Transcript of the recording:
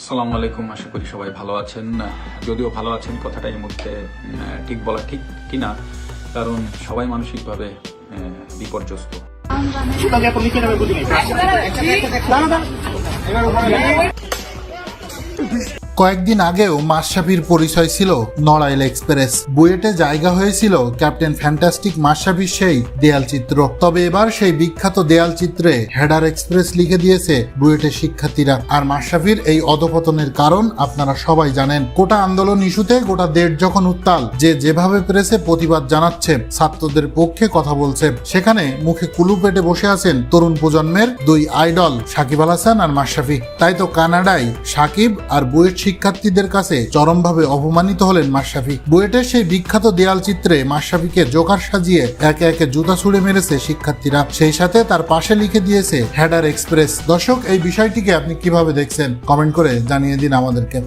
আসসালামু আলাইকুম, আশা করি সবাই ভালো আছেন। যদিও ভালো আছেন, কথাটা এই মুহূর্তে ঠিক বলা ঠিক কিনা, কারণ সবাই মানসিকভাবে বিপর্যস্ত। কয়েকদিন আগেও মাশরাফির পরিচয় ছিল নড়াইল এক্সপ্রেস। বুয়েটে জায়গা হয়েছিল ক্যাপ্টেন ফ্যান্টাস্টিক মাশরাফির সেই দেয়াল চিত্র। তবে এবার সেই বিখ্যাত দেয়াল চিত্রে হেডার এক্সপ্রেস লিখে দিয়েছে বুয়েটের শিক্ষার্থীরা। আর মাশরাফির এই অধপতনের কারণ আপনারা সবাই জানেন। কোটা আন্দোলন ইস্যুতে গোটা দেশ যখন উত্তাল, যে যেভাবে প্রেসে প্রতিবাদ জানাচ্ছে, ছাত্রদের পক্ষে কথা বলছে। সেখানে মুখে কুলু পেটে বসে আছেন তরুণ প্রজন্মের দুই আইডল, সাকিব আল হাসান আর মাশরাফি। তাই তো কানাডায় সাকিব আর বুয়েট শিক্ষার্থীদের কাছে চরমভাবে অপমানিত হলেন মাশরাফি। বুয়েটের সেই বিখ্যাত দেয়াল চিত্রে মাশরাফিকে জোকার সাজিয়ে একে একে জুতা ছুড়ে মেরেছে শিক্ষার্থীরা। সেই সাথে তার পাশে লিখে দিয়েছে হ্যাডার এক্সপ্রেস। দর্শক, এই বিষয়টিকে আপনি কীভাবে দেখছেন? কমেন্ট করে জানিয়ে দিন আমাদেরকে।